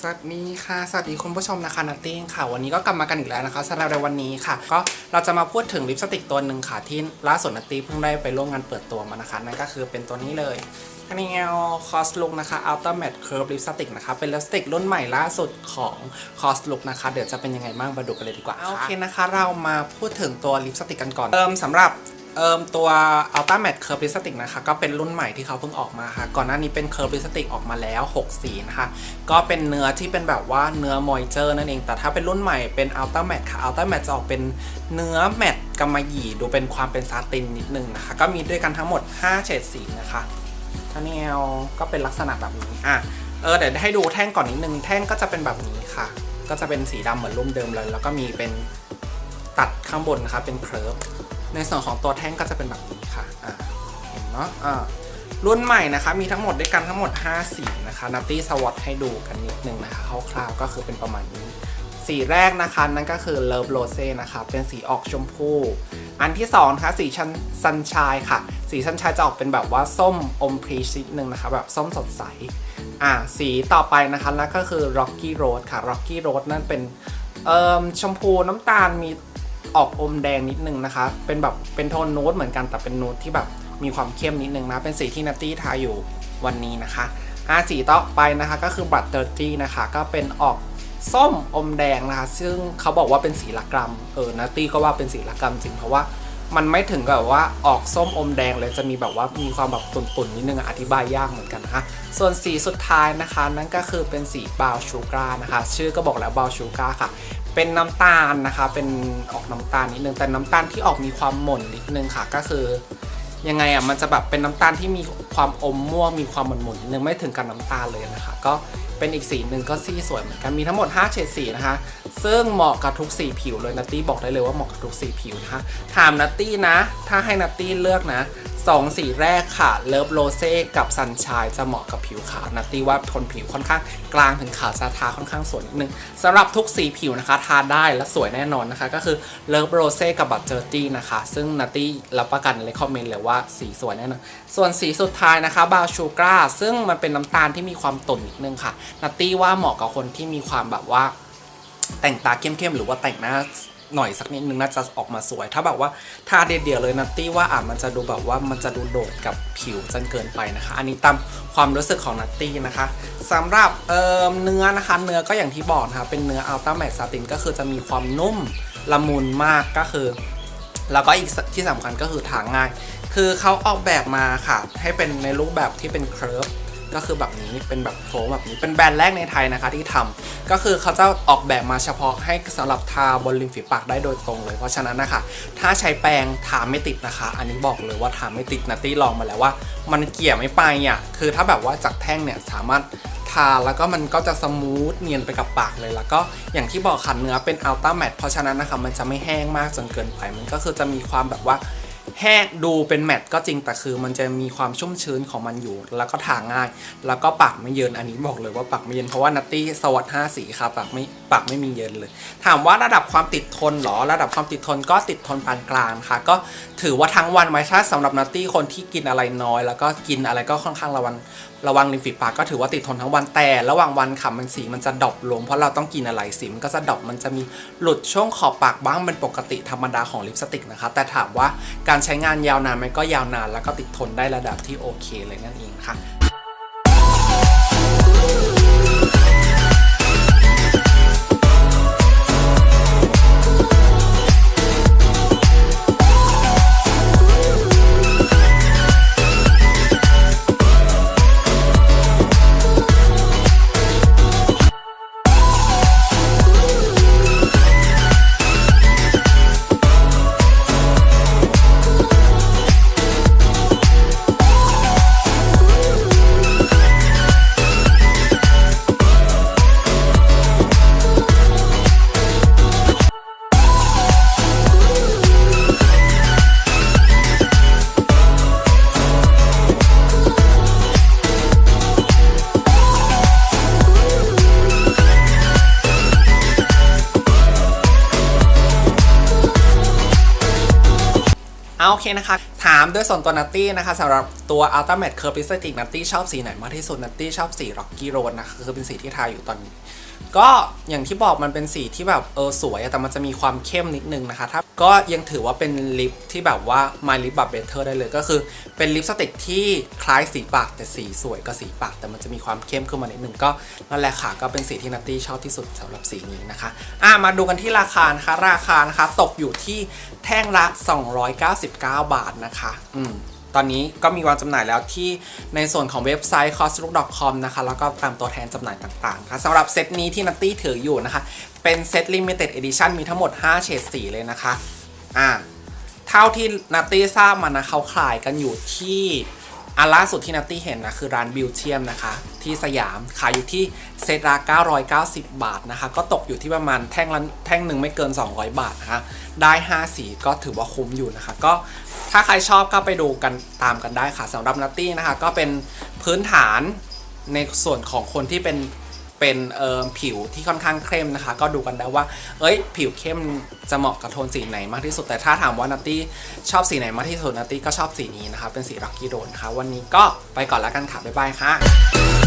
สวัสดีค่ะ สวัสดีคุณผู้ชมนะคะนัตตี้ค่ะ วันนี้ก็กลับมากันอีกแล้วนะคะสำหรับในวันนี้ค่ะ ก็เราจะมาพูดถึงลิปสติกตัวหนึ่งค่ะ ที่ล่าสุดนัตตี้เพิ่งได้ไปร่วมงานเปิดตัวมานะคะ นั่นก็คือเป็นตัวนี้เลยอันนี้คอสลุกนะคะ Ultra Matte Curve Lipstick นะคะ เป็นลิปสติกรุ่นใหม่ล่าสุดของคอสลุกนะคะ เดี๋ยวจะเป็นยังไงบ้างมาดูกันเลยดีกว่า โอเคนะคะ เรามาพูดถึงตัวลิปสติกกันก่อนเติมสำหรับ เอ่มตัว Ultra Matte Curve Lipstick นะคะ ก็เป็นรุ่นใหม่ที่เขาเพิ่งออกมาค่ะ ก่อนหน้านี้เป็น Curve Lipstick ออกมาแล้ว 6 สีนะคะ ก็เป็นเนื้อที่เป็นแบบว่าเนื้อ Moisture นั่นเอง แต่ถ้าเป็นรุ่นใหม่เป็น Ultra Matte ค่ะ Ultra Matte จะออกเป็นเนื้อแมตต์กำมะหยี่ดูเป็นความเป็นซาตินนิดนึงนะคะ ก็มีด้วยกันทั้งหมด 5 เฉดสีนะคะท่าแนวก็เป็นลักษณะแบบนี้อะเออเดี๋ยวให้ดูแท่งก่อนนิดนึง แท่งก็จะเป็นแบบนี้ค่ะ ก็จะเป็นสีดำเหมือนรุ่นเดิมเลย แล้วก็มีเป็นตัดข้างบนนะคะเป็นเคิร์ฟ ในส่วนของตัวแท่งก็จะเป็นแบบนี้ค่ะอ่าเห็นเนาะอ่ารุ่นใหม่นะคะมีทั้งหมดด้วยกันทั้งหมด 5 สีนะคะนัตตี้สวอตให้ดูกันนิดนึงนะคะคร่าวๆก็คือเป็นประมาณนี้ สีแรกนะคะนั่นก็คือ Love Rose นะคะเป็นสีออกชมพู อันที่2นะคะสีชันซันชายค่ะ สีซันชายจะออกเป็นแบบว่าส้มอมพรีชนิดนึงนะคะแบบส้มสดใสอ่าสีต่อไปนะคะนั่นก็คือ Rocky Road ค่ะ Rocky Road นั่นเป็นเอ่อชมพูน้ำตาลมี ออกอมแดงนิดนึงนะคะ เป็นแบบเป็นโทนนูดเหมือนกันแต่เป็นนูดที่แบบมีความเข้มนิดนึงนะ เป็นสีที่นัตตี้ทาอยู่วันนี้นะคะอาสีต่อไปนะคะก็คือบัตเตอร์ตี้นะคะ ก็เป็นออกส้มอมแดงนะคะ ซึ่งเขาบอกว่าเป็นสีละกรัมเออนัตตี้ก็ว่าเป็นสีละกรัมจริงเพราะว่า มันไม่ถึงกับว่าออกส้มอมแดงเลยจะมีแบบว่ามีความแบบตุ่นๆนิดนึงอธิบายยากเหมือนกันนะคะส่วนสีสุดท้ายนะคะนั่นก็คือเป็นสีบาวชูการ์นะคะ ชื่อก็บอกแล้วบาวชูการ์ค่ะ เป็นน้ำตาลนะคะ เป็นออกน้ำตาลนิดนึงแต่น้ำตาลที่ออกมีความหม่นนิดนึงค่ะ ก็คือ ยังไงอะมันจะแบบเป็นน้ำตาลที่มีความอมม่วงมีความหมุนหมุนนึงไม่ถึงกับน้ำตาลเลยนะคะ ก็เป็นอีกสีหนึ่งก็สีสวยเหมือนกันมีทั้งหมด 5 เฉดสีนะคะ ซึ่งเหมาะกับทุกสีผิวเลยนัตตี้บอกได้เลยว่าเหมาะกับทุกสีผิวนะคะถามนัตตี้นะ ถ้าให้นัตตี้เลือกนะ สองสีแรกค่ะ เลิฟโรเซ่กับซันชายจะเหมาะกับผิวขาวนัตตี้ว่าทนผิวค่อนข้างกลางถึงขาวซาทาค่อนข้างสวยนิดนึงสำหรับทุกสีผิวนะคะ ทาได้และสวยแน่นอนนะคะ ก็คือเลิฟโรเซ่กับบัตเจอร์ตี้นะคะ ซึ่งนัตตี้รับประกันเลยคอมเมนต์เลยว่าสีสวยแน่นอน ส่วนสีสุดท้ายนะคะบาวชูกราซึ่งมันเป็นน้ำตาลที่มีความตุ่นนิดนึงค่ะนัตตี้ว่าเหมาะกับคนที่มีความแบบว่าแต่งตาเข้มๆหรือว่าแต่งหน้า หน่อยสักนิดนึงน่าจะออกมาสวย ถ้าแบบว่าทาเดียวๆเลยนัตตี้ว่าอะมันจะดูแบบว่ามันจะดูโดดกับผิวจนเกินไปนะคะ อันนี้ตามความรู้สึกของนัตตี้นะคะสำหรับเอ่อเนื้อนะคะ เนื้อก็อย่างที่บอกนะคะเป็นเนื้ออัลต้าแมตซาตินก็คือจะมีความนุ่มละมุนมากก็คือ แล้วก็อีกที่สำคัญก็คือทางง่าย คือเขาออกแบบมาค่ะ ให้เป็นในรูปแบบที่เป็นเคิร์ฟ ก็คือแบบนี้เป็นแบบโค้งแบบนี้ เป็นแบรนด์แรกในไทยนะคะที่ทำก็คือเขาจะออกแบบมาเฉพาะให้สำหรับทาบนริมฝีปากได้โดยตรงเลย เพราะฉะนั้นนะคะ ถ้าใช้แปรงทาไม่ติดนะคะ อันนี้บอกเลยว่าทาไม่ติดนะตี้ลองมาแล้วว่า มันเกี่ยไม่ไปอะคือถ้าแบบว่าจากแท่งเนี่ยสามารถทาแล้วก็มันก็จะสมูทเนียนไปกับปากเลยแล้วก็อย่างที่บอกค่ะเนื้อเป็นอัลต้าแมตเพราะฉะนั้นนะคะมันจะไม่แห้งมากจนเกินไปมันก็คือจะมีความแบบว่า แห้งดูเป็นแมตก็จริงแต่คือมันจะมีความชุ่มชื้นของมันอยู่ แล้วก็ทาง่าย แล้วก็ปากไม่เยินอันนี้บอกเลยว่าปากไม่เยินเพราะว่านัตตี้สวัสด5สีค่ะปากไม่ปากไม่มีเยินเลย ถามว่าระดับความติดทนหรอ ระดับความติดทนก็ติดทนปานกลางค่ะ ก็ถือว่าทั้งวันไหมถ้าสำหรับนัตตี้คนที่กินอะไรน้อย แล้วก็กินอะไรก็ค่อนข้างระวังระวังริมฝีปากก็ถือว่าติดทนทั้งวันแต่ระหว่างวันค่ะมันสีมันจะดรอปลงเพราะเราต้องกินอะไรสีมันก็จะดรอปมันจะมีหลุดช่วงขอบปากบ้างเป็นปกติธรรมดาของลิปสติกนะคะ แต่ถามว่าการใช้งานยาวนานไหมก็ยาวนาน แล้วก็ติดทนได้ระดับที่โอเคเลยนั่นเองค่ะ โอเคนะคะ ถามด้วยส่วนตัวนัตตี้นะคะสำหรับตัว Ultimate Curve Lipstick นัตตี้ชอบสีไหนมากที่สุดนัตตี้ชอบสี Rocky Road นะคะคือเป็นสีที่ทาอยู่ตอนนี้ ก็อย่างที่บอกมันเป็นสีที่แบบเออสวยแต่มันจะมีความเข้มนิดนึงนะคะถ้าก็ยังถือว่าเป็นลิปที่แบบว่า My Lip แบบ Better ได้เลยก็คือเป็นลิปสติกที่คล้ายสีปากแต่สีสวยก็สีปาก แต่มันจะมีความเข้มขึ้นมานิดนึงก็นั่นแหละค่ะก็เป็นสีที่นัตตี้ชอบที่สุดสำหรับสีนี้นะคะอะมาดูกันที่ราคานะคะราคานะคะตกอยู่ที่แท่งละ 299 บาทนะคะอืมตอนนี้ก็มีวางจำหน่ายแล้วที่ในส่วนของเว็บไซต์ coslook.com นะคะ แล้วก็ตามตัวแทนจำหน่ายต่างๆค่ะสำหรับเซตนี้ที่นัตตี้ถืออยู่นะคะ เป็นเซต Limited Edition มีทั้งหมด 5 เฉดสีเลยนะคะอ่าเท่าที่นัตตี้ทราบมานะเขาขายกันอยู่ที่ อันล่าสุดที่นัตตี้เห็นนะคือร้านบิวเทียมนะคะ ที่สยามขายอยู่ที่เซตละ990 บาทนะคะ ก็ตกอยู่ที่ประมาณแท่งละแท่งหนึ่งไม่เกิน 200 บาทนะคะ ได้ 5 สีก็ถือว่าคุ้มอยู่นะคะ ก็ถ้าใครชอบก็ไปดูกันตามกันได้ค่ะสำหรับนัตตี้นะคะ ก็เป็นพื้นฐานในส่วนของคนที่เป็น เป็นเอ่อผิวที่ค่อนข้างเข้มนะคะ ก็ดูกันได้ว่า เอ้ย ผิวเข้มจะเหมาะกับโทนสีไหนมากที่สุดแต่ถ้าถามว่านัตตี้ชอบสีไหนมากที่สุดนัตตี้ก็ชอบสีนี้นะคะเป็นสีรักกี้โดนนะคะวันนี้ก็ไปก่อนแล้วกันค่ะบ๊ายบายค่ะ